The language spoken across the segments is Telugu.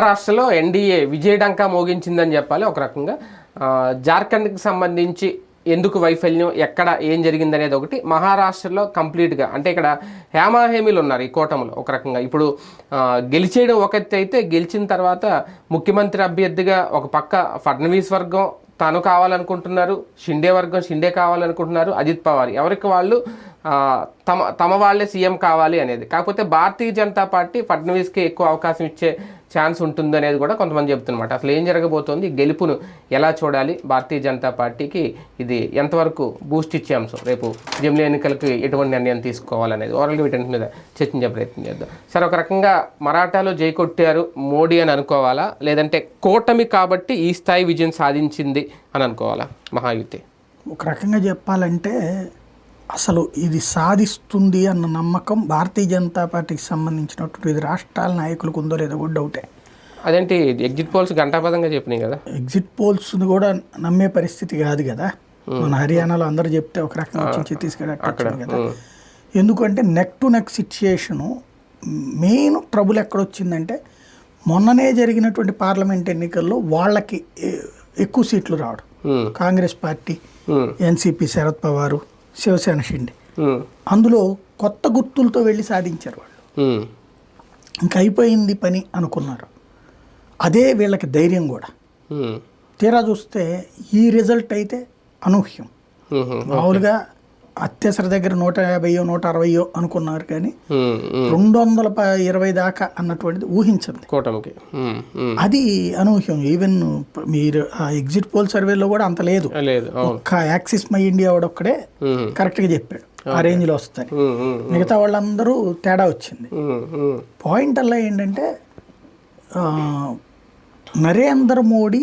మహారాష్ట్రలో ఎన్డీఏ విజయడంకా మోగించిందని చెప్పాలి ఒక రకంగా. జార్ఖండ్కి సంబంధించి ఎందుకు వైఫల్యం ఎక్కడ ఏం జరిగింది అనేది ఒకటి. మహారాష్ట్రలో కంప్లీట్గా అంటే ఇక్కడ హేమాహేమీలు ఉన్నారు ఈ కూటమిలో ఒక రకంగా. ఇప్పుడు గెలిచేయడం ఒక అయితే గెలిచిన తర్వాత ముఖ్యమంత్రి అభ్యర్థిగా ఒక పక్క ఫడ్నవీస్ వర్గం తాను కావాలనుకుంటున్నారు షిండే వర్గం షిండే కావాలనుకుంటున్నారు అజిత్ పవార్. ఎవరికి వాళ్ళు తమ తమ వాళ్ళే సీఎం కావాలి అనేది. కాకపోతే భారతీయ జనతా పార్టీ ఫడ్నవీస్కి ఎక్కువ అవకాశం ఇచ్చే ఛాన్స్ ఉంటుంది అనేది కూడా కొంతమంది చెప్తున్నమాట. అసలు ఏం జరగబోతోంది? గెలుపును ఎలా చూడాలి? భారతీయ జనతా పార్టీకి ఇది ఎంతవరకు బూస్ట్ ఇచ్చే అంశం? రేపు జమిలీ ఎన్నికలకు ఎటువంటి నిర్ణయం తీసుకోవాలనేది ఓవరాల్గా వీటన్నిటి మీద చర్చించే ప్రయత్నం చేద్దాం. సరే ఒక రకంగా మరాఠాలో జై కొట్టారు మోడీ అని అనుకోవాలా? లేదంటే కూటమి కాబట్టి ఈ స్థాయి విజయం సాధించింది అని అనుకోవాలా? మహాయుతి. ఒక రకంగా చెప్పాలంటే అసలు ఇది సాధిస్తుంది అన్న నమ్మకం భారతీయ జనతా పార్టీకి సంబంధించినటువంటి ఇది రాష్ట్రాల నాయకులకు ఉందో లేదో కూడా డౌటే. అదేంటి ఎగ్జిట్ పోల్స్ గంటాపదంగా చెప్పినాయి కదా? ఎగ్జిట్ పోల్స్ని కూడా నమ్మే పరిస్థితి కాదు కదా. మన హర్యానాలో అందరూ చెప్తే ఒక రకంగా వచ్చి ఛత్తీస్గఢ్ వచ్చింది కదా. ఎందుకంటే neck to neck situation main trouble ఎక్కడొచ్చిందంటే మొన్ననే జరిగినటువంటి పార్లమెంట్ ఎన్నికల్లో వాళ్ళకి ఎక్కువ సీట్లు రావడం. Um, Congress party NCP Sharad Pawar Shiv Sena Shinde. అందులో కొత్త గుర్తులతో వెళ్ళి సాధించారు వాళ్ళు. ఇంక అయిపోయింది పని అనుకున్నారు. అదే వీళ్ళకి ధైర్యం కూడా. తీరా చూస్తే ఈ రిజల్ట్ అయితే అనూహ్యం. మామూలుగా అత్యవసర దగ్గర నూట యాభైయో నూట అరవయో అనుకున్నారు కానీ. రెండు వందల ఇరవై దాకా అన్నటువంటిది ఊహించింది కూటమికి. అది అనూహ్యం. ఈవెన్ మీరు ఆ ఎగ్జిట్ పోల్ సర్వేలో కూడా అంత లేదు. ఒక్క యాక్సిస్ మై ఇండియా వాడొక్కడే కరెక్ట్గా చెప్పాడు. ఆ రేంజ్లో వస్తాయి మిగతా వాళ్ళందరూ తేడా వచ్చింది. పాయింట్ అలా ఏంటంటే నరేంద్ర మోడీ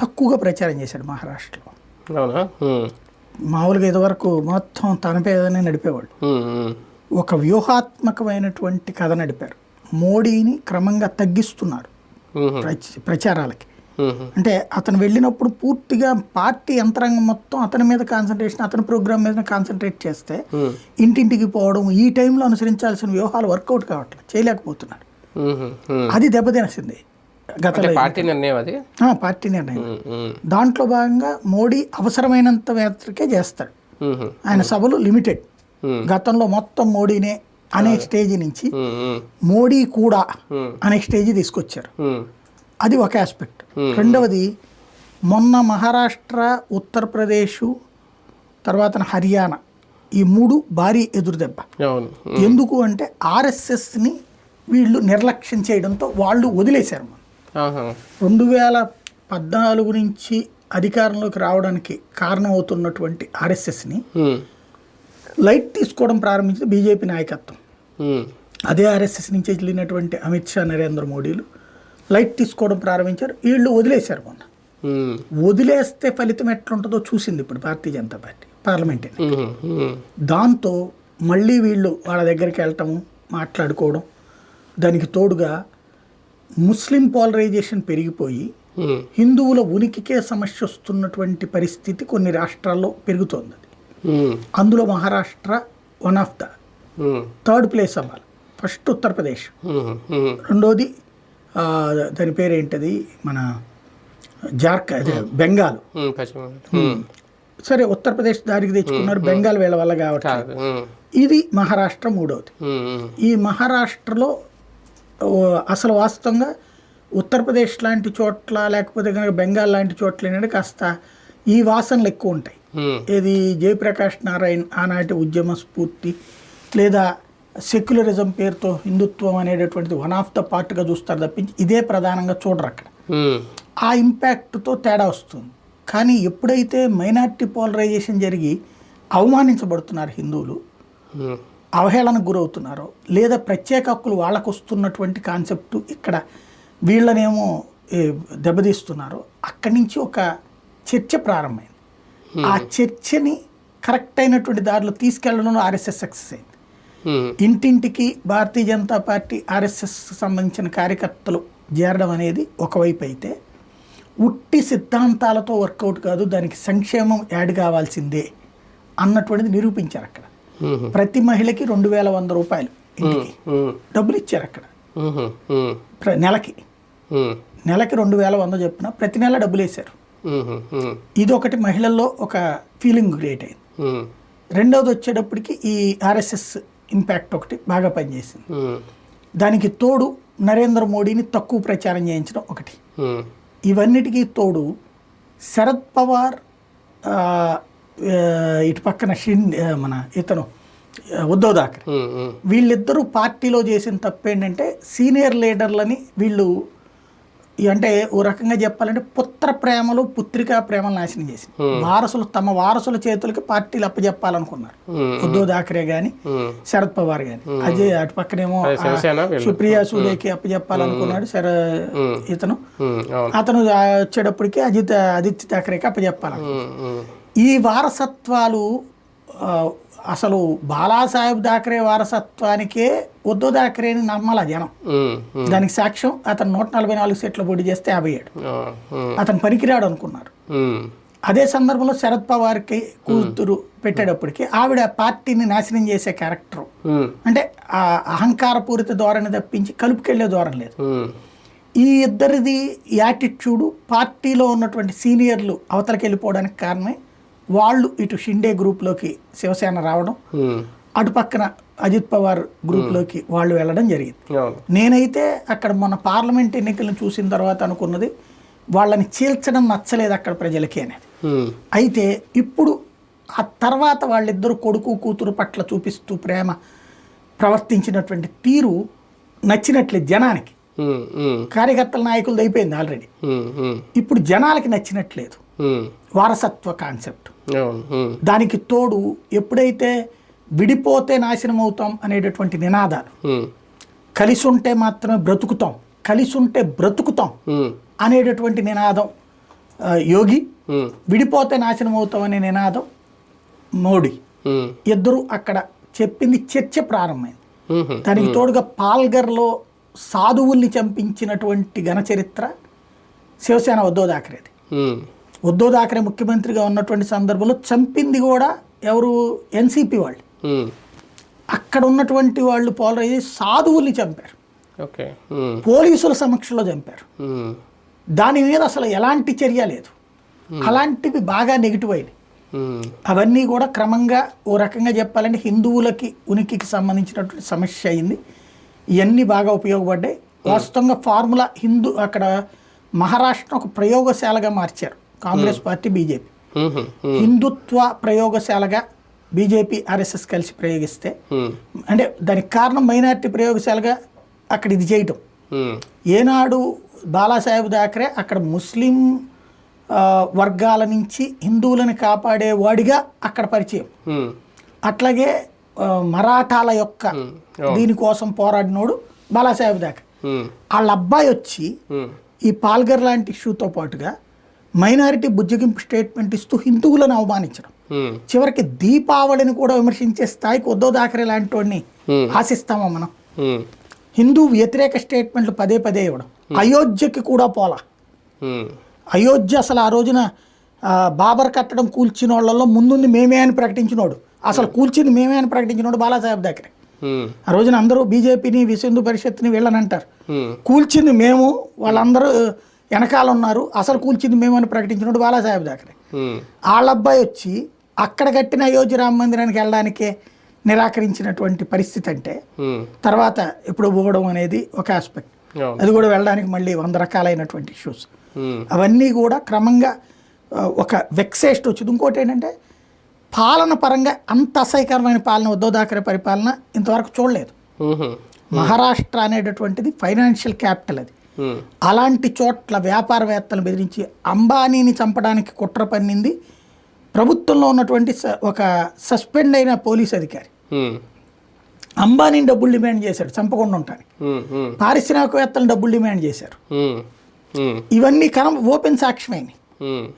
తక్కువగా ప్రచారం చేశాడు మహారాష్ట్రలో. మామూలుగా ఇదివరకు మొత్తం తన పేదనే నడిపేవాళ్ళు ఒక వ్యూహాత్మకమైనటువంటి కథ నడిపారు. మోడీని క్రమంగా తగ్గిస్తున్నారు. ప్రచారాలకి. అంటే అతను వెళ్ళినప్పుడు పూర్తిగా పార్టీ యంత్రాంగం మొత్తం అతని మీద కాన్సన్ట్రేషన్ అతని ప్రోగ్రామ్ మీద కాన్సన్ట్రేట్ చేస్తే ఇంటింటికి పోవడం ఈ టైంలో అనుసరించాల్సిన వ్యూహాలు వర్కౌట్ కావట్లేదు ఉమ్. అది దెబ్బతినేసింది. అంటే పార్టీ నిర్ణయం అది? పార్టీ నిర్ణయం. దాంట్లో భాగంగా మోడీ అవసరమైనంత మేరకే చేస్తాడు. ఆయన సభలు లిమిటెడ్. గతంలో మొత్తం మోడీనే అనే స్టేజ్ నుంచి మోడీ కూడా. అనే స్టేజ్ తీసుకొచ్చారు. అది ఒక ఆస్పెక్ట్. రెండవది మొన్న మహారాష్ట్ర ఉత్తరప్రదేశ్ తర్వాత హర్యానా ఈ మూడు భారీ ఎదురుదెబ్బ ఎందుకు అంటే ఆర్ఎస్ఎస్ని వీళ్ళు నిర్లక్ష్యం చేయడంతో వాళ్ళు వదిలేశారు. రెండు వేల పద్నాలుగు నుంచి అధికారంలోకి రావడానికి కారణం అవుతున్నటువంటి ఆర్ఎస్ఎస్ని లైట్ తీసుకోవడం ప్రారంభించింది బీజేపీ నాయకత్వం. అదే ఆర్ఎస్ఎస్ నుంచి వెళ్ళినటువంటి అమిత్ షా నరేంద్ర మోడీలు లైట్ తీసుకోవడం ప్రారంభించారు. వీళ్ళు వదిలేశారు మొన్న. వదిలేస్తే ఫలితం ఎట్లుంటుందో చూసింది ఇప్పుడు భారతీయ జనతా పార్టీ పార్లమెంట్. దాంతో మళ్ళీ వీళ్ళు వాళ్ళ దగ్గరికి వెళ్ళటము మాట్లాడుకోవడం దానికి తోడుగా ముస్లిం పోలరైజేషన్ పెరిగిపోయి హిందువుల ఉనికికే సమస్య వస్తున్నటువంటి పరిస్థితి కొన్ని రాష్ట్రాల్లో పెరుగుతోంది అందులో Maharashtra one of the third place అవ్వాలి. ఫస్ట్ ఉత్తరప్రదేశ్. రెండోది దాని పేరు ఏంటది మన జార్ఖ అదే బెంగాల్. సరే ఉత్తరప్రదేశ్ దారికి తెచ్చుకున్నారు బెంగాల్ వీళ్ళ వల్ల కావట్లేదు. ఇది మహారాష్ట్ర మూడవది ఈ మహారాష్ట్రలో అసలు వాస్తవంగా ఉత్తరప్రదేశ్ లాంటి చోట్ల లేకపోతే కనుక బెంగాల్ లాంటి చోట్ల ఏంటంటే కాస్త ఈ వాసనలు ఎక్కువ ఉంటాయి. ఇది జయప్రకాష్ నారాయణ్ ఆనాటి ఉద్యమ స్ఫూర్తి లేదా సెక్యులరిజం పేరుతో హిందుత్వం అనేటటువంటిది వన్ ఆఫ్ ద పార్ట్గా చూస్తారు తప్పించి ఇదే ప్రధానంగా చూడరు అక్కడ. ఆ ఇంపాక్ట్తో తేడా వస్తుంది. కానీ ఎప్పుడైతే మైనార్టీ పోలరైజేషన్ జరిగి అవమానించబడుతున్నారు హిందువులు అవహేళనకు గురవుతున్నారో. లేదా ప్రత్యేక హక్కులు వాళ్ళకు వస్తున్నటువంటి కాన్సెప్ట్ ఇక్కడ వీళ్ళనేమో దెబ్బతీస్తున్నారో. అక్కడి నుంచి ఒక చర్చ ప్రారంభమైంది. ఆ చర్చని కరెక్ట్ అయినటువంటి దారిలో తీసుకెళ్ళడంలో ఆర్ఎస్ఎస్ సక్సెస్ అయింది. ఇంటింటికి భారతీయ జనతా పార్టీ ఆర్ఎస్ఎస్ సంబంధించిన కార్యకర్తలు చేరడం అనేది ఒకవైపు అయితే ఉట్టి సిద్ధాంతాలతో వర్కౌట్ కాదు దానికి సంక్షేమం యాడ్ కావాల్సిందే అన్నటువంటిది నిరూపించారు అక్కడ. ప్రతి మహిళకి రెండు వేల వంద రూపాయలు డబ్బులు ఇచ్చారు అక్కడ. నెలకి. నెలకి రెండు వేల వంద చెప్పిన ప్రతి నెల డబ్బులు వేశారు. ఇది ఒకటి మహిళల్లో ఒక ఫీలింగ్ క్రియేట్ అయింది. రెండవది వచ్చేటప్పటికి ఈ ఆర్ఎస్ఎస్ ఇంపాక్ట్ ఒకటి బాగా పనిచేసింది. దానికి తోడు నరేంద్ర మోడీని తక్కువ ప్రచారం చేయించడం ఒకటి. ఇవన్నిటికీ తోడు శరద్ పవార్ ఇటు పక్కన షిన్ మన ఇతను ఆ, ఉద్ధవ్ థాకరే. ఉమ్, ఉమ్, వీళ్ళిద్దరూ పార్టీలో చేసిన తప్పు ఏంటంటే సీనియర్ లీడర్లని వీళ్ళు అంటే ఓ రకంగా చెప్పాలంటే పుత్ర ప్రేమలు పుత్రికా ప్రేమలు నాశనం చేసి వారసులు తమ వారసుల చేతులకి పార్టీలు అప్పచెప్పాలనుకున్నారు ఉమ్, ఉద్ధవ్ థాకరే ఉమ్. శరద్ పవార్ కానీ అజయ్ అటు పక్కనేమో. సుప్రియా సూలేకి అప్పచెప్పాలనుకున్నాడు శర ఇతను. అతను వచ్చేటప్పటికి అజిత్ ఆదిత్య థాకరేకి అప్పచెప్పాలి ఉమ్, ఉమ్, ఈ వారసత్వాలు అసలు బాలాసాహెబ్ థాకరే వారసత్వానికే ఉద్ధవ్ థాకరేని నమ్మాల జనం. దానికి సాక్ష్యం అతను నూట నలభై నాలుగు సీట్లు పోటీ చేస్తే యాభై ఏడు. అతను పనికిరాడు అనుకున్నారు. అదే సందర్భంలో శరద్ పవార్కి కూతురు పెట్టేటప్పటికి ఆవిడ పార్టీని నాశనం చేసే క్యారెక్టర్. అంటే ఆ అహంకారపూరిత ధోరణి తప్పించి కలుపుకెళ్ళే ధోరణి లేదు. ఈ ఇద్దరిది యాటిట్యూడు పార్టీలో ఉన్నటువంటి సీనియర్లు అవతలకి వెళ్ళిపోవడానికి కారణమే వాళ్ళు ఇటు షిండే గ్రూప్లోకి శివసేన రావడం అటు పక్కన అజిత్ పవార్ గ్రూప్లోకి వాళ్ళు వెళ్ళడం జరిగింది. నేనైతే అక్కడ మన పార్లమెంట్ ఎన్నికలను చూసిన తర్వాత అనుకున్నది వాళ్ళని చీల్చడం నచ్చలేదు అక్కడ ప్రజలకి అనేది. అయితే ఇప్పుడు ఆ తర్వాత వాళ్ళిద్దరు కొడుకు కూతురు పట్ల చూపిస్తూ ప్రేమ ప్రవర్తించినటువంటి తీరు నచ్చినట్లేదు జనానికి. కార్యకర్తల నాయకులది అయిపోయింది ఆల్రెడీ. ఇప్పుడు జనాలకి నచ్చినట్లేదు. వారసత్వ కాన్సెప్ట్. దానికి తోడు ఎప్పుడైతే విడిపోతే నాశనం అవుతాం అనేటటువంటి నినాదాలు కలిసి ఉంటే మాత్రమే బ్రతుకుతాం. కలిసి ఉంటే బ్రతుకుతాం అనేటటువంటి నినాదం యోగి. విడిపోతే నాశనం అవుతాం అనే నినాదం మోడీ. ఇద్దరు అక్కడ చెప్పింది చర్చ ప్రారంభమైంది. దానికి తోడుగా పాల్గర్లో సాధువుల్ని చంపించినటువంటి ఘన చరిత్ర శివసేన ఉద్ధవ్ థాకరేది ఉద్ధవ్ థాకరే ముఖ్యమంత్రిగా ఉన్నటువంటి సందర్భంలో చంపింది కూడా ఎవరు? ఎన్సీపీ వాళ్ళు. అక్కడ ఉన్నటువంటి వాళ్ళు పోలరైజ్ సాధువుల్ని చంపారు. పోలీసుల సమక్షంలో చంపారు. దాని మీద అసలు ఎలాంటి చర్య లేదు. అలాంటివి బాగా నెగిటివ్ అయినాయి. అవన్నీ కూడా క్రమంగా ఓ రకంగా చెప్పాలంటే హిందువులకి ఉనికికి సంబంధించినటువంటి సమస్య అయింది. ఇవన్నీ బాగా ఉపయోగపడ్డాయి. వాస్తవంగా ఫార్ములా హిందూ అక్కడ మహారాష్ట్ర ఒక ప్రయోగశాలగా మార్చారు. Congress party BJP. హిందుత్వ ప్రయోగశాలగా బీజేపీ ఆర్ఎస్ఎస్ కలిసి ప్రయోగిస్తే అంటే దానికి కారణం మైనారిటీ ప్రయోగశాలగా అక్కడ ఇది చేయటం. ఏనాడు బాలాసాహెబ్ థాకరే అక్కడ ముస్లిం వర్గాల నుంచి హిందువులను కాపాడేవాడిగా అక్కడ పరిచయం. అట్లాగే మరాఠాల యొక్క దీనికోసం పోరాడినోడు బాలాసాహెబ్ ఉమ్, వాళ్ళ అబ్బాయి వచ్చి ఈ పాల్గర్ లాంటి ఇష్యూతో పాటుగా మైనారిటీ బుజ్జగింపు స్టేట్మెంట్ ఇస్తూ హిందువులను అవమానించడం. చివరికి దీపావళిని కూడా విమర్శించే స్థాయికి ఉద్ధవ్ థాకరే లాంటి వాడిని. ఆశిస్తామా మనం? హిందూ వ్యతిరేక స్టేట్మెంట్లు పదే పదే ఇవ్వడం. అయోధ్యకి కూడా పోలా. అయోధ్య అసలు ఆ రోజున బాబర్ కట్టడం కూల్చిన వాళ్ళల్లో ముందుంది మేమే అని ప్రకటించినోడు. అసలు కూల్చింది మేమే అని ప్రకటించినోడు బాలాసాహెబ్ ఉమ్, ఆ రోజున అందరూ బీజేపీని విశ్వ పరిషత్ని వీళ్ళని అంటారు. కూల్చింది మేము వాళ్ళందరూ వెనకాల ఉన్నారు అసలు కూల్చింది మేము అని ప్రకటించినోడు బాలాసాహెబ్ ఉమ్, వాళ్ళ అబ్బాయి వచ్చి అక్కడ కట్టిన అయోధ్య రామ మందిరానికి వెళ్ళడానికే నిరాకరించినటువంటి పరిస్థితి అంటే తర్వాత ఇప్పుడు పోవడం అనేది ఒక ఆస్పెక్ట్ అది కూడా వెళ్ళడానికి మళ్ళీ వంద రకాలైనటువంటి ఇష్యూస్ అవన్నీ కూడా క్రమంగా ఒక వెక్సేస్ట్ వచ్చింది. ఇంకోటి ఏంటంటే పాలన పరంగా అంత అసహ్యకరమైన పాలన ఉద్ధవ్ థాకరే పరిపాలన ఇంతవరకు చూడలేదు. మహారాష్ట్ర అనేటటువంటిది ఫైనాన్షియల్ క్యాపిటల్ అది. అలాంటి చోట్ల వ్యాపారవేత్తలను బెదిరించి అంబానీని చంపడానికి కుట్ర పన్నింది. ప్రభుత్వంలో ఉన్నటువంటి ఒక సస్పెండ్ అయిన పోలీస్ అధికారి. అంబానీని డబ్బులు డిమాండ్ చేశాడు చంపకుండా ఉంటానికి పారిశ్రామికవేత్తలను డబ్బులు డిమాండ్ చేశారు. ఇవన్నీ కనం ఓపెన్ సాక్ష్యమైనవి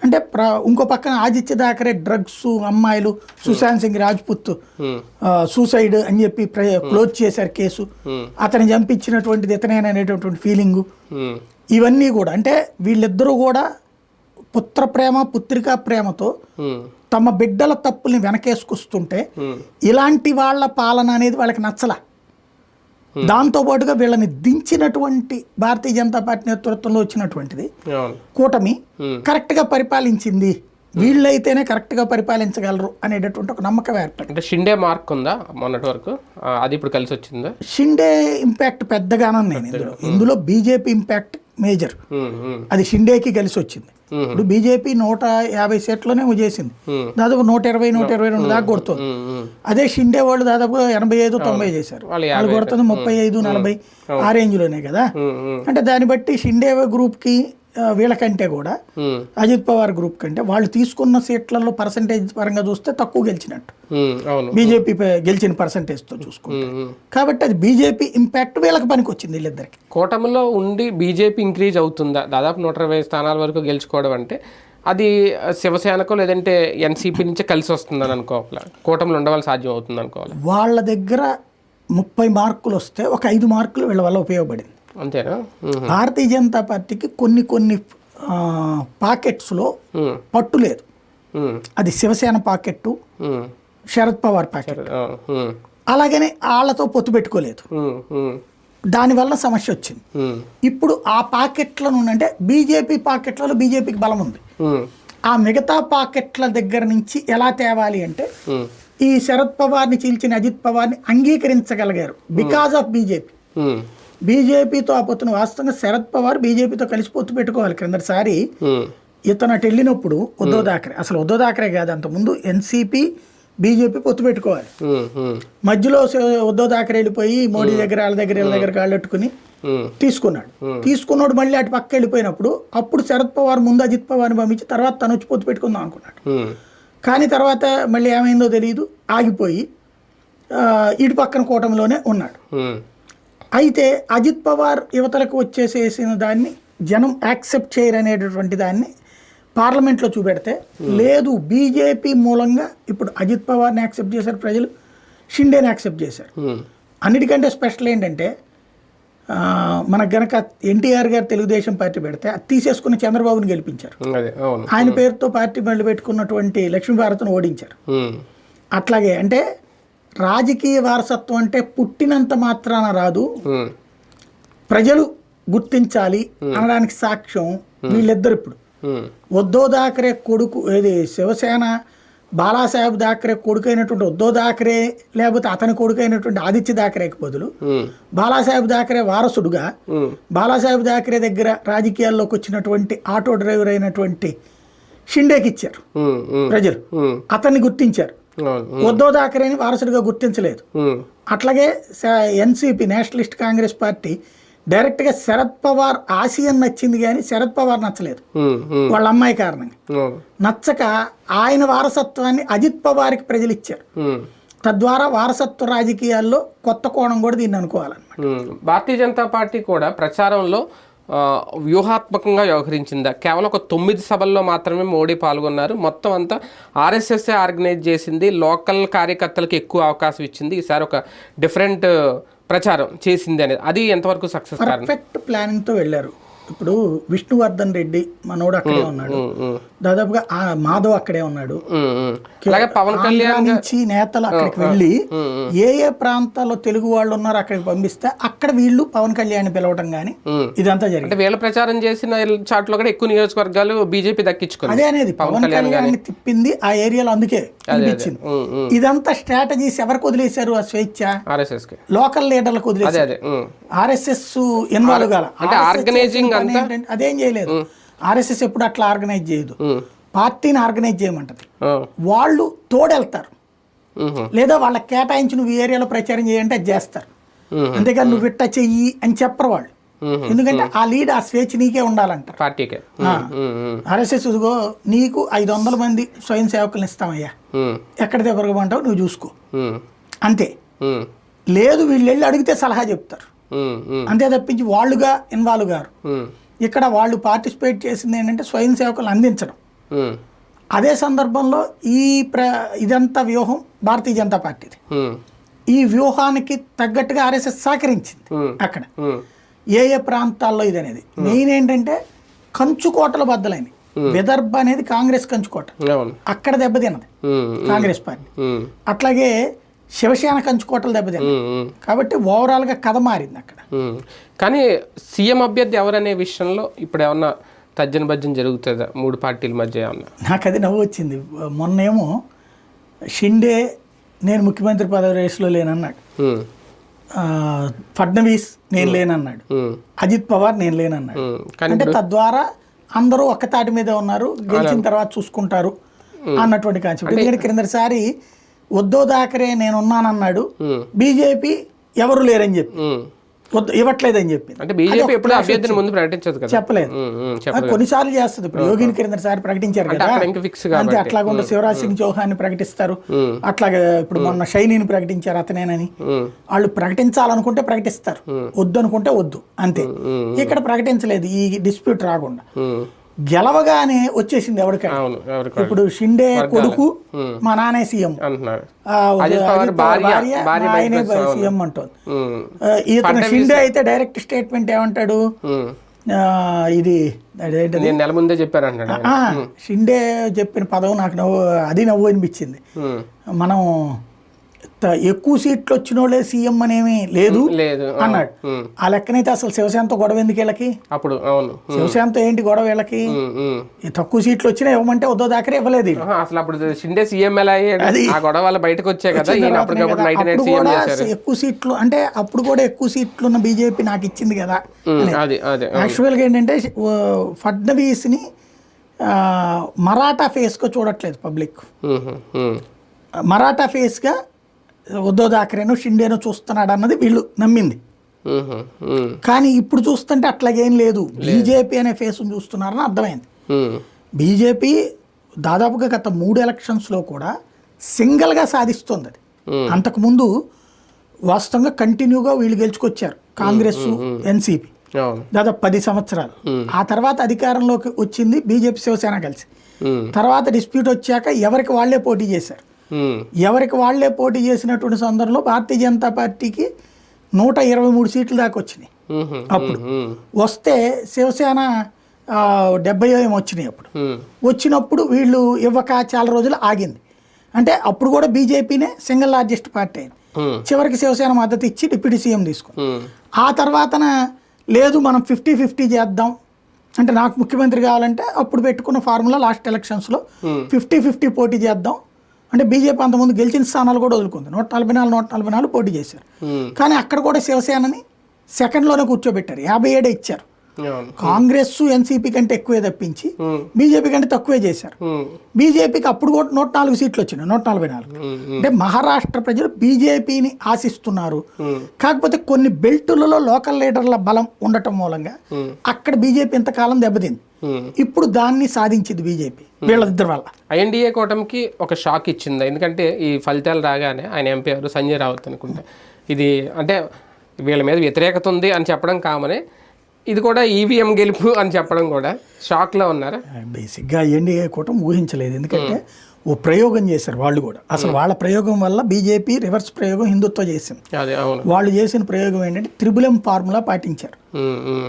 అంటే ప్ర ఇంకో పక్కన ఆదిత్య దాకరే డ్రగ్స్ అమ్మాయిలు సుశాంత్ సింగ్ రాజ్పుత్ సూసైడ్ అని చెప్పి క్లోజ్ చేశారు కేసు. Hmm. అతను చంపించినటువంటిది ఇతనేనా అనేటటువంటి ఫీలింగు ఇవన్నీ కూడా అంటే వీళ్ళిద్దరూ కూడా పుత్ర ప్రేమ పుత్రికా ప్రేమతో తమ బిడ్డల తప్పుల్ని వెనకేసుకొస్తుంటే ఇలాంటి వాళ్ళ పాలన అనేది వాళ్ళకి నచ్చల. దాంతో పాటుగా వీళ్ళని దించినటువంటి భారతీయ జనతా పార్టీ నేతృత్వంలో వచ్చినటువంటిది కూటమి కరెక్ట్గా పరిపాలించింది. వీళ్ళైతేనే కరెక్ట్గా పరిపాలించగలరు అనేటటువంటి ఒక నమ్మకం ఏర్పడింది. అంటే షిండే మార్క్ ఉందా మొన్నటి వరకు? అది ఇప్పుడు కలిసి వచ్చిందా? షిండే ఇంపాక్ట్ పెద్దగానే నేను ఇందులో. ఇందులో బీజేపీ ఇంపాక్ట్ మేజర్. అది షిండేకి కలిసి వచ్చింది ఇప్పుడు బీజేపీ నూట యాభై సీట్లోనే చేసింది దాదాపు నూట ఇరవై నూట ఇరవై రెండు దాకా కొడుతుంది. అదే షిండే వాళ్ళు దాదాపు ఎనభై ఐదు తొంభై చేశారు. వాళ్ళు కొడుతుంది ముప్పై ఐదు నలభై ఆ రేంజ్లోనే కదా. అంటే దాన్ని బట్టి షిండే గ్రూప్కి వీళ్ళకంటే కూడా అజిత్ పవార్ గ్రూప్ కంటే వాళ్ళు తీసుకున్న సీట్లలో పర్సంటేజ్ పరంగా చూస్తే తక్కువ గెలిచినట్టు. బీజేపీ గెలిచిన పర్సంటేజ్తో చూసుకుంటే. కాబట్టి అది బీజేపీ ఇంపాక్ట్ వీళ్ళకి పనికి వచ్చింది వీళ్ళిద్దరికి. కూటమిలో ఉండి బీజేపీ ఇంక్రీజ్ అవుతుందా? దాదాపు నూట ఇరవై స్థానాల వరకు గెలుచుకోవడం అంటే అది శివసేనకో లేదంటే ఎన్సీపీ నుంచే కలిసి వస్తుందని అనుకోవాలి? కూటమిలో ఉండవాలి సాధ్యం అవుతుంది అనుకోవాలి వాళ్ళ దగ్గర ముప్పై మార్కులు వస్తే ఒక ఐదు మార్కులు వీళ్ళ వల్ల ఉపయోగపడింది. అంతేనా? భారతీయ జనతా పార్టీకి కొన్ని కొన్ని పాకెట్స్లో పట్టు లేదు. అది శివసేన పాకెట్టు శరద్ పవార్ ఉమ్, అలాగనే వాళ్ళతో పొత్తు పెట్టుకోలేదు. దానివల్ల సమస్య వచ్చింది. ఇప్పుడు ఆ పాకెట్ల నుండి అంటే బీజేపీ పాకెట్లలో బీజేపీకి బలం ఉంది. ఆ మిగతా పాకెట్ల దగ్గర నుంచి ఎలా తేవాలి అంటే ఈ శరద్ పవార్ని చీల్చిన అజిత్ పవార్ని అంగీకరించగలిగారు. Because of BJP. బీజేపీతో ఆ పొత్తును వాస్తవంగా శరద్ పవార్ బీజేపీతో కలిసి పొత్తు పెట్టుకోవాలి క్రిందటిసారి. ఉమ్, ఇతను అటు వెళ్ళినప్పుడు ఉద్ధవ్ థాకరే అసలు ఉద్ధవ్ థాకరే కాదు అంతకుముందు ఎన్సీపీ బీజేపీ పొత్తు పెట్టుకోవాలి. మధ్యలో ఉద్ధవ్ థాకరే వెళ్ళిపోయి మోడీ దగ్గర వాళ్ళ దగ్గర వీళ్ళ దగ్గర కాళ్ళెట్టుకుని తీసుకున్నాడు. తీసుకున్నాడు మళ్ళీ అటు పక్క వెళ్ళిపోయినప్పుడు అప్పుడు శరద్ పవార్ ముందు అజిత్ పవార్ని పంపించి తర్వాత తను వచ్చి పొత్తు పెట్టుకుందాం అనుకున్నాడు. కానీ తర్వాత మళ్ళీ ఏమైందో తెలియదు ఆగిపోయి ఇటు పక్కన కూటమిలోనే ఉన్నాడు. అయితే అజిత్ పవార్ యువతలకు వచ్చేసేసిన దాన్ని జనం యాక్సెప్ట్ చేయరు అనేటటువంటి దాన్ని పార్లమెంట్లో చూపెడితే లేదు బీజేపీ మూలంగా ఇప్పుడు అజిత్ పవార్ని యాక్సెప్ట్ చేశారు ప్రజలు షిండేని యాక్సెప్ట్ చేశారు. ఉమ్, అన్నిటికంటే స్పెషల్ ఏంటంటే మనకు గనక ఎన్టీఆర్ గారు తెలుగుదేశం పార్టీ పెడితే అది తీసేసుకుని చంద్రబాబుని గెలిపించారు. అవును. ఆయన పేరుతో పార్టీ మళ్ళీ పెట్టుకున్నటువంటి లక్ష్మీభారత్ను ఓడించారు. అట్లాగే అంటే రాజకీయ వారసత్వం అంటే పుట్టినంత మాత్రాన రాదు. ప్రజలు గుర్తించాలి అనడానికి సాక్ష్యం వీళ్ళిద్దరు ఇప్పుడు ఉమ్, ఉద్ధవ్ థాకరే కొడుకు ఏది శివసేన బాలాసాహెబ్ థాకరే కొడుకు అయినటువంటి ఉద్ధవ్ థాకరే లేకపోతే అతని కొడుకు అయినటువంటి ఆదిత్య థాకరేకి బదులు బాలాసాహెబ్ థాకరే వారసుడుగా బాలాసాహెబ్ థాకరే దగ్గర రాజకీయాల్లోకి వచ్చినటువంటి ఆటో డ్రైవర్ అయినటువంటి షిండేకి ఇచ్చారు ప్రజలు. అతన్ని గుర్తించారు. ఉద్ధవ్ థాకరేని వారసుడిగా గుర్తించలేదు. అట్లాగే ఎన్సీపీ నేషనలిస్ట్ కాంగ్రెస్ పార్టీ డైరెక్ట్గా శరద్ పవార్ ఆసియన్ నచ్చింది కానీ శరద్ పవార్ నచ్చలేదు. వాళ్ళ అమ్మాయి కారణంగా. నచ్చక ఆయన వారసత్వాన్ని అజిత్ పవార్కి ప్రజలు ఇచ్చారు తద్వారా వారసత్వ రాజకీయాల్లో కొత్త కోణం కూడా దీన్ని అనుకోవాలన్నమాట. భారతీయ జనతా పార్టీ కూడా ప్రచారంలో వ్యూహాత్మకంగా వ్యవహరించిందా? కేవలం ఒక తొమ్మిది సభల్లో మాత్రమే మోడీ పాల్గొన్నారు. మొత్తం అంతా ఆర్ఎస్ఎస్ఏ ఆర్గనైజ్ చేసింది. లోకల్ కార్యకర్తలకు ఎక్కువ అవకాశం ఇచ్చింది. ఈసారి ఒక డిఫరెంట్ ప్రచారం చేసింది అనేది. అది ఎంతవరకు సక్సెస్ పర్ఫెక్ట్ ప్లానింగ్తో వెళ్ళారు. ఇప్పుడు విష్ణువర్ధన్ రెడ్డి మనోడు అక్కడే ఉన్నాడు. దాదాపుగా ఆ మాధవ్ అక్కడే ఉన్నాడు. పవన్ కళ్యాణ్ నుంచి నేతలు అక్కడికి వెళ్ళి ఏ ఏ ప్రాంతాల్లో తెలుగు వాళ్ళు ఉన్నారో అక్కడికి పంపిస్తే అక్కడ వీళ్ళు పవన్ కళ్యాణ్ పిలవటం కానీ. ఇదంతా జరిగింది. వీళ్ళ ప్రచారం చేసిన చాట్లో కూడా ఎక్కువ నియోజకవర్గాలు బీజేపీ దక్కించుకుంది అదే అనేది పవన్ కళ్యాణ్ తిప్పింది ఆ ఏరియాలో అందుకే అనిపించింది. ఇదంతా స్ట్రాటజీస్ ఎవరికి వదిలేశారు ఆ స్వేచ్ఛ? లోకల్ లీడర్లకు వదిలేశారు. ఆర్ఎస్ఎస్ ఇన్వాల్వ్ కాల. అంటే RSS అదేం చేయలేదు. ఆర్ఎస్ఎస్ ఎప్పుడు అట్లా ఆర్గనైజ్ చేయదు. పార్టీని ఆర్గనైజ్ చేయమంటది. వాళ్ళు తోడెళ్తారు. లేదా వాళ్ళకి కేటాయించి నువ్వు ఏరియాలో ప్రచారం చేయంటే అది చేస్తారు. ఉమ్, అంతేకాని నువ్వు ఇట్ట చెయ్యి అని చెప్పరు వాళ్ళు. ఎందుకంటే ఆ లీడ్ ఆ స్వేచ్ఛ నీకే పార్టీకే. ఉమ్, ఆర్ఎస్ఎస్ ఇదిగో నీకు ఐదు వందల మంది స్వయం సేవకులను ఇస్తామయ్యా. ఎక్కడ తిరగమంటావు నువ్వు చూసుకో. అంతే. లేదు వీళ్ళు వెళ్ళి అడిగితే సలహా చెప్తారు. అంతే తప్పించి వాళ్ళుగా ఇన్వాల్వ్ గారు. ఇక్కడ వాళ్ళు పార్టిసిపేట్ చేసింది ఏంటంటే స్వయం సేవకులను అందించడం. అదే సందర్భంలో ఈ ప్ర ఇదంతా వ్యూహం భారతీయ జనతా పార్టీది. ఈ వ్యూహానికి తగ్గట్టుగా ఆర్ఎస్ఎస్ సహకరించింది అక్కడ. ఏ ఏ ప్రాంతాల్లో ఇది అనేది మెయిన్ ఏంటంటే కంచుకోటల బద్దలైనవి. విదర్భ అనేది కాంగ్రెస్ కంచుకోట అక్కడ దెబ్బతిన్నది కాంగ్రెస్ పార్టీ. అట్లాగే శివసేన కంచుకోటలు ఉమ్, కాబట్టి ఓవరాల్గా కథ మారింది అక్కడ. కానీ సీఎం అభ్యర్థి ఎవరనే విషయంలో ఇప్పుడు ఏమన్నా తర్జన భర్జన జరుగుతుందా? మూడు పార్టీల మధ్య ఏమన్నా? నాకు అది నవ్వు వచ్చింది. మొన్నేమో షిండే నేను ముఖ్యమంత్రి పదవి రేసులో లేనన్నాడు. ఫడ్నవీస్ నేను లేనన్నాడు. అజిత్ పవార్ నేను లేనన్నాడు. అంటే తద్వారా అందరూ ఒక్క తాటి మీద ఉన్నారు. గెలిచిన తర్వాత చూసుకుంటారు అన్నటువంటి కాన్సెప్ట్ ఎందుకంటే క్రిందసారి ఉద్దవ్ థాకరే నేను ఉన్నానన్నాడు ఉమ్, బీజేపీ ఎవరు లేరని చెప్పి. ఇవ్వట్లేదని చెప్పి. అంటే బీజేపీ ఎప్పుడు అభ్యర్థిని ముందు ప్రకటించదు కదా. చెప్పలేదు. కొన్నిసార్లు చేస్తుంది. ఇప్పుడు యోగిని క్రిందసారి ప్రకటించారు కదా. అంతే కాబట్టి. అట్లాగుండా శివరాజ్ సింగ్ చౌహాన్ ప్రకటిస్తారు. అట్లాగే ఇప్పుడు మొన్న షైనీని ప్రకటించారు అతనేనని. వాళ్ళు ప్రకటించాలనుకుంటే ప్రకటిస్తారు. వద్దు అనుకుంటే వద్దు. అంతే. ఇక్కడ ప్రకటించలేదు. ఈ డిస్ప్యూట్ రాకుండా. గెలవగానే వచ్చేసింది ఎవరికి ఇప్పుడు షిండే కొడుకు మా నానే సీఎం. ఆయనే సీఎం అంటుంది. ఇతను షిండే అయితే డైరెక్ట్ స్టేట్మెంట్ ఏమంటాడు? ఇది నెల ముందే. ఆ, షిండే చెప్పిన పదం నాకు నవ్వు అది నవ్వు అనిపించింది. మనం ఎక్కువ సీట్లు వచ్చిన వాళ్ళే సీఎం అనేమి లేదు అన్నాడు. ఆ లెక్కనైతే అసలు శివసేనతో గొడవ ఎందుకు వీళ్ళకి? అప్పుడు అవును. శివసేనతో ఏంటి గొడవ వీళ్ళకి? తక్కువ సీట్లు వచ్చినా ఇవ్వమంటే వద్దో దాకరే ఇవ్వలేదు అసలు అప్పుడు షిండే సీఎం ఎలా ఆ గొడవ బయటకు వచ్చే కదా ఎక్కువ సీట్లు అంటే అప్పుడు కూడా ఎక్కువ సీట్లు ఉన్న బీజేపీ నాకు ఇచ్చింది కదా. యాక్చువల్గా ఏంటంటే ఓ, ఫడ్నవీస్ని ఆ, మరాఠా ఫేస్గా చూడట్లేదు పబ్లిక్ మరాఠా ఫేస్గా ఉద్దవ్ థాకరేను షిండేను చూస్తున్నాడు అన్నది వీళ్ళు నమ్మింది. కానీ ఇప్పుడు చూస్తుంటే అట్లాగేం లేదు. బీజేపీ అనే ఫేస్ చూస్తున్నారని అర్థమైంది. బీజేపీ దాదాపుగా గత మూడు ఎలక్షన్స్లో కూడా సింగిల్గా సాధిస్తుంది అది. అంతకుముందు వాస్తవంగా కంటిన్యూగా వీళ్ళు గెలుచుకొచ్చారు కాంగ్రెస్ ఎన్సీపీ. దాదాపు పది సంవత్సరాలు. ఆ తర్వాత అధికారంలోకి వచ్చింది బీజేపీ శివసేన కలిసి. తర్వాత డిస్ప్యూట్ వచ్చాక ఎవరికి వాళ్ళే పోటీ చేశారు? ఎవరికి వాళ్ళే పోటీ చేసినటువంటి సందర్భంలో భారతీయ జనతా పార్టీకి నూట ఇరవై మూడు సీట్లు దాకా వచ్చినాయి. ఉమ్, అప్పుడు ఉమ్, వస్తే శివసేన డెబ్బై ఏమో వచ్చినాయి అప్పుడు. వచ్చినప్పుడు వీళ్ళు ఇవ్వక చాలా రోజులు ఆగింది. అంటే అప్పుడు కూడా బీజేపీనే సింగిల్ లార్జెస్ట్ పార్టీ అయింది. చివరికి శివసేన మద్దతు ఇచ్చి డిప్యూటీ సీఎం తీసుకుంది ఉమ్, ఆ తర్వాతన లేదు మనం ఫిఫ్టీ ఫిఫ్టీ చేద్దాం. అంటే నాకు ముఖ్యమంత్రి కావాలంటే అప్పుడు పెట్టుకున్న ఫార్ములా లాస్ట్ ఎలక్షన్స్లో ఫిఫ్టీ ఫిఫ్టీ పోటీ చేద్దాం. అంటే బీజేపీ అంతకుముందు గెలిచిన స్థానాలు కూడా వదులుకుంది. నూట నలభై నాలుగు నూట నలభై నాలుగు పోటీ చేశారు. ఉమ్, కానీ అక్కడ కూడా శివసేనని సెకండ్లోనే కూర్చోబెట్టారు. యాభై ఏడే ఇచ్చారు. కాంగ్రెస్ ఎన్సీపీ కంటే ఎక్కువే తప్పించి బీజేపీ కంటే తక్కువే చేశారు. బీజేపీకి అప్పుడు కూడా నూట నాలుగు సీట్లు వచ్చినాయి నూట నలభై నాలుగు. అంటే మహారాష్ట్ర ప్రజలు బీజేపీని ఆశిస్తున్నారు. కాకపోతే కొన్ని బెల్టులలో లోకల్ లీడర్ల బలం ఉండటం మూలంగా అక్కడ బీజేపీ ఇంతకాలం దెబ్బతింది. ఇప్పుడు దాన్ని సాధించింది బీజేపీ వీళ్ళిద్దరి వల్ల. ఐఎన్డీఏ కూటమికి ఒక షాక్ ఇచ్చింది. ఎందుకంటే ఈ ఫలితాలు రాగానే ఆయన ఎంపీ సంజయ్ రావత్ అనుకుంటా. ఇది అంటే వీళ్ళ మీద వ్యతిరేకత ఉంది అని చెప్పడం కామనే ఇది కూడా ఈవీఎం గెలుపు అని చెప్పడం కూడా. షాక్లో ఉన్నారా? బేసిక్గా ఎన్డీఏ కూటమి ఊహించలేదు. ఎందుకంటే ఓ ప్రయోగం చేశారు వాళ్ళు కూడా. అసలు వాళ్ళ ప్రయోగం వల్ల బీజేపీ రివర్స్ ప్రయోగం హిందుత్వ చేసింది. వాళ్ళు చేసిన ప్రయోగం ఏంటంటే త్రిబులం ఫార్ములా పాటించారు.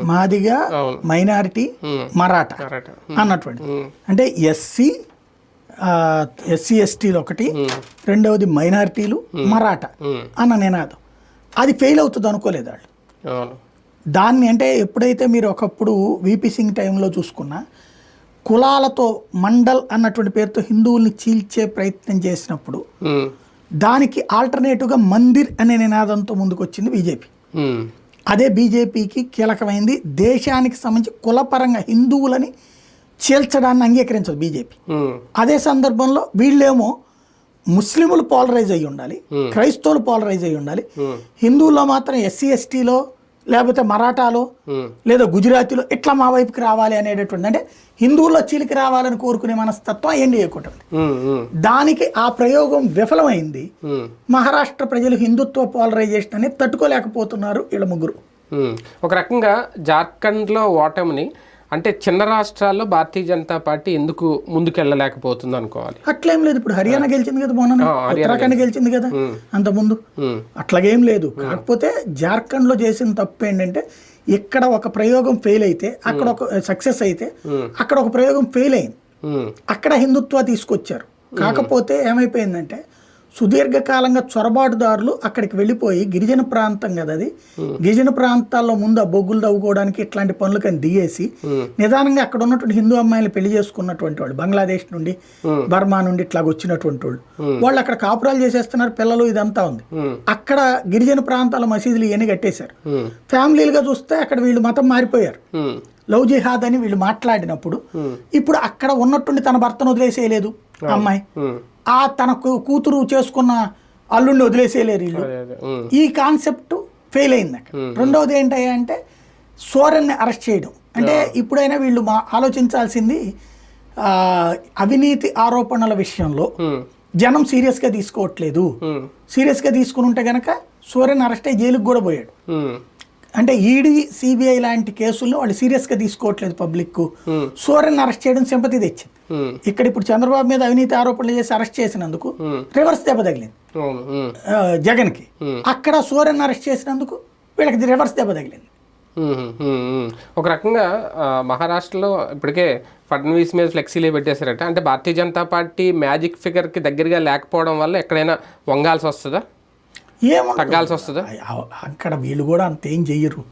మాదిగా. మైనారిటీ. మరాఠా అన్నటువంటి అంటే ఎస్సీ ఎస్సీ ఎస్టీలు ఒకటి రెండవది మైనారిటీలు మరాఠా అన్న నినాదం. అది ఫెయిల్ అవుతుంది అనుకోలేదు వాళ్ళు. దాన్ని అంటే ఎప్పుడైతే మీరు ఒకప్పుడు వీపీ సింగ్ టైంలో చూసుకున్నా కులాలతో మండల్ అన్నటువంటి పేరుతో హిందువుల్ని చీల్చే ప్రయత్నం చేసినప్పుడు దానికి ఆల్టర్నేటివ్గా మందిర్ అనే నినాదంతో ముందుకు వచ్చింది బీజేపీ అదే బీజేపీకి కీలకమైంది దేశానికి సంబంధించి కులపరంగా హిందువులని చీల్చడాన్ని అంగీకరించదు బీజేపీ అదే సందర్భంలో వీళ్ళేమో ముస్లిములు పోలరైజ్ అయ్యి ఉండాలి క్రైస్తవులు పోలరైజ్ అయ్యి ఉండాలి హిందువుల్లో మాత్రం ఎస్సీ ఎస్టీలో లేకపోతే మరాఠాలో లేదా గుజరాతీలో ఇట్లా మా వైపుకి రావాలి అనేటటువంటి అంటే హిందువుల్లో చీలికి రావాలని కోరుకునే మనస్తత్వం ఎన్డీఏ కూటమి దానికి ఆ ప్రయోగం విఫలమైంది. మహారాష్ట్ర ప్రజలు హిందుత్వ పోలరైజేషన్ అనేది తట్టుకోలేకపోతున్నారు వీళ్ళ ముగ్గురు. ఒక రకంగా జార్ఖండ్లో ఓటమిని అంటే చిన్న రాష్ట్రాల్లో భారతీయ జనతా పార్టీ ఎందుకు ముందుకెళ్ళలేకపోతుంది అనుకోవాలి. అట్లేం లేదు. ఇప్పుడు హర్యానా గెలిచింది కదా మొన్న ఉత్తరాఖండ్ గెలిచింది కదా అంత ముందు అట్లాగేం లేదు. కాకపోతే జార్ఖండ్లో చేసిన తప్పు ఏంటంటే ఇక్కడ ఒక ప్రయోగం ఫెయిల్ అయితే అక్కడ ఒక సక్సెస్ అయితే అక్కడ ఒక ప్రయోగం ఫెయిల్ అయింది. అక్కడ హిందుత్వ తీసుకొచ్చారు. కాకపోతే ఏమైపోయిందంటే సుదీర్ఘకాలంగా చొరబాటుదారులు అక్కడికి వెళ్ళిపోయి గిరిజన ప్రాంతం కదా అది. గిరిజన ప్రాంతాల్లో ముందు ఆ బొగ్గులు తవ్వుకోవడానికి ఇట్లాంటి పనులకని దిగేసి నిదానంగా అక్కడ ఉన్నటువంటి హిందూ అమ్మాయిలు పెళ్ళి చేసుకున్నటువంటి వాళ్ళు బంగ్లాదేశ్ నుండి బర్మా నుండి ఇట్లాగ వచ్చినటువంటి వాళ్ళు. వాళ్ళు అక్కడ కాపురాలు చేసేస్తున్నారు పిల్లలు ఇదంతా ఉంది. అక్కడ గిరిజన ప్రాంతాల మసీదులు ఇవన్నీ కట్టేశారు. ఫ్యామిలీలుగా చూస్తే అక్కడ వీళ్ళు మతం మారిపోయారు. లవ్ జిహాద్ అని వీళ్ళు మాట్లాడినప్పుడు ఇప్పుడు అక్కడ ఉన్నట్టుండి తన భర్తను వదిలేసేయలేదు. అమ్మాయి. ఆ తన కూ- కూతురు చేసుకున్న అల్లుడిని వదిలేసేయలేరు వీళ్ళు. ఉమ్, ఈ కాన్సెప్ట్ ఫెయిల్ అయింది అక్కడ రెండవది ఏంటయ్యా అంటే సోరెన్ని అరెస్ట్ చేయడం. అంటే ఇప్పుడైనా వీళ్ళు మా ఆలోచించాల్సింది ఆ, అవినీతి ఆరోపణల విషయంలో జనం సీరియస్గా తీసుకోవట్లేదు. సీరియస్గా తీసుకుని ఉంటే గనక సోరెన్ అరెస్ట్ అయ్యి జైలుకి కూడా పోయాడు. అంటే ఈడీ సిబిఐ లాంటి కేసుల్లో వాళ్ళు సీరియస్గా తీసుకోవట్లేదు పబ్లిక్. సోరెన్ అరెస్ట్ చేయడం సింపతి తెచ్చింది. ఇక్కడ ఇప్పుడు చంద్రబాబు మీద అవినీతి ఆరోపణలు చేసి అరెస్ట్ చేసినందుకు. రివర్స్ దెబ్బ తగిలింది. జగన్కి. అక్కడ సోరెన్ అరెస్ట్ చేసినందుకు వీళ్ళకి రివర్స్ దెబ్బ తగిలింది. ఒక రకంగా మహారాష్ట్రలో ఇప్పటికే ఫడ్నవీస్ మీద ఫ్లెక్సీలే పెట్టేశారట. అంటే భారతీయ జనతా పార్టీ మ్యాజిక్ ఫిగర్కి దగ్గరగా లేకపోవడం వల్ల ఎక్కడైనా వంగాల్సి వస్తుందా? ఏమో తగ్గాల్సి వస్తుందా? అక్కడ వీళ్ళు కూడా అంత చెయ్యరు.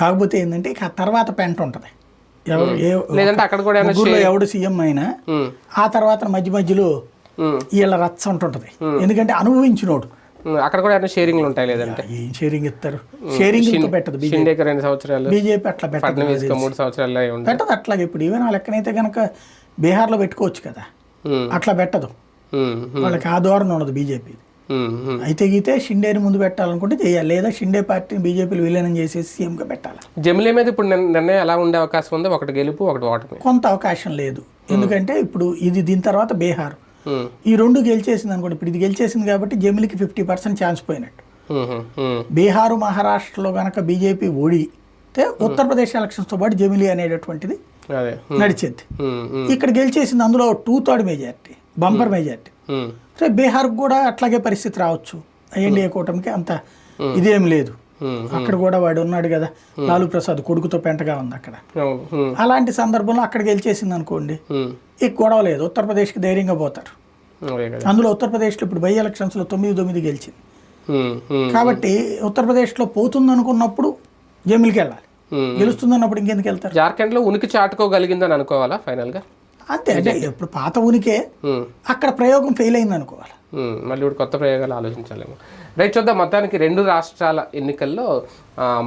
కాకపోతే ఏంటంటే ఇక ఆ తర్వాత పెంట ఉంటుంది. ఎవరు ఏ లేదంటే అక్కడ కూడా ఏమైనా ముగ్గురులో ఎవడు సీఎం అయినా ఆ తర్వాత మధ్య మధ్యలో వీళ్ళ రచ్చ ఉంటుంటది. ఎందుకంటే అనుభవించినోడు. అక్కడ కూడా ఏమైనా షేరింగ్లు ఉంటాయి లేదంటే? ఏం షేరింగ్ ఇస్తారు? షేరింగ్ పెట్టదు బీజేపీ. రెండు సంవత్సరాలు? బీజేపీ అట్లా పెట్టదు మూడు సంవత్సరాలు పెట్టదు అట్లాగే ఇప్పుడు. ఈవెన్ ఆ లెక్కనైతే కనుక బీహార్లో పెట్టుకోవచ్చు కదా. అట్లా పెట్టదు. వాళ్ళకి ఆ ధోరణి ఉండదు బీజేపీ. అయితే గీతే షిండేని ముందు పెట్టాలనుకుంటే చేయాలి. లేదా షిండే పార్టీని బీజేపీలు విలీనం చేసేసి సీఎంగా పెట్టాలి? జమిలీ మీద ఇప్పుడు నిన్న- నిర్ణయం ఎలా ఉండే అవకాశం ఉంది? ఒకటి గెలుపు ఒకటి ఓటమి. కొంత అవకాశం లేదు. ఎందుకంటే ఇప్పుడు ఇది దీని తర్వాత బీహార్. ఈ రెండు గెలిచేసింది అనుకోండి. ఇప్పుడు ఇది గెలిచేసింది కాబట్టి జమిలికి ఫిఫ్టీ పర్సెంట్ ఛాన్స్ పోయినట్టు. బీహారు మహారాష్ట్రలో కనుక బీజేపీ ఓడితే ఉత్తరప్రదేశ్ ఎలక్షన్స్తో పాటు జమిలీ అనేటటువంటిది నడిచేది. ఇక్కడ గెలిచేసింది అందులో two third majority bumper majority um, so బీహార్కు కూడా అట్లాగే పరిస్థితి రావచ్చు. ఎన్డీఏ కూటమికి అంత ఇదేం లేదు. ఉమ్, అక్కడ కూడా వాడు ఉన్నాడు కదా లాలూ ప్రసాద్ కొడుకుతో పెంటగా ఉంది అక్కడ. ఉమ్, అలాంటి సందర్భంలో అక్కడ గెలిచేసింది అనుకోండి ఇక గొడవ లేదు. ఉత్తరప్రదేశ్కి ధైర్యంగా పోతారు. అందులో ఉత్తరప్రదేశ్లో ఇప్పుడు బై ఎలక్షన్స్లో తొమ్మిది తొమ్మిది గెలిచింది. కాబట్టి ఉత్తరప్రదేశ్లో పోతుంది అనుకున్నప్పుడు జమిలికి వెళ్ళాలి. గెలుస్తుంది అన్నప్పుడు ఇంకెందుకు వెళ్తారు? జార్ఖండ్లో ఉనికి చాటుకోగలిగిందని అనుకోవాలా ఫైనల్గా? అంతే అంటే ఇప్పుడు పాత ఉనికే అక్కడ ప్రయోగం ఫెయిల్ అయింది అనుకోవాలి. మళ్ళీ ఇప్పుడు కొత్త ప్రయోగాలు ఆలోచించాలేమో. రైట్ చూద్దాం మొత్తానికి రెండు రాష్ట్రాల ఎన్నికల్లో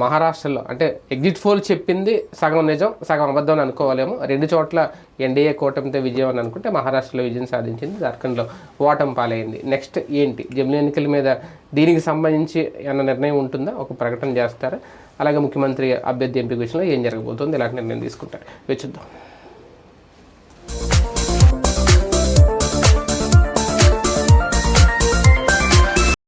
మహారాష్ట్రలో అంటే ఎగ్జిట్ పోల్ చెప్పింది సగం నిజం సగం అబద్ధం అని అనుకోవాలేమో. రెండు చోట్ల ఎన్డీఏ కూటమితో విజయం అని అనుకుంటే మహారాష్ట్రలో విజయం సాధించింది జార్ఖండ్లో ఓటం పాలైంది. నెక్స్ట్ ఏంటి? జమిలీ ఎన్నికల మీద దీనికి సంబంధించి ఏమైనా నిర్ణయం ఉంటుందా? ఒక ప్రకటన చేస్తారా? అలాగే ముఖ్యమంత్రి అభ్యర్థి ఎంపిక విషయంలో ఏం జరగబోతుంది? ఇలాంటి నిర్ణయం తీసుకుంటారు. చూద్దాం.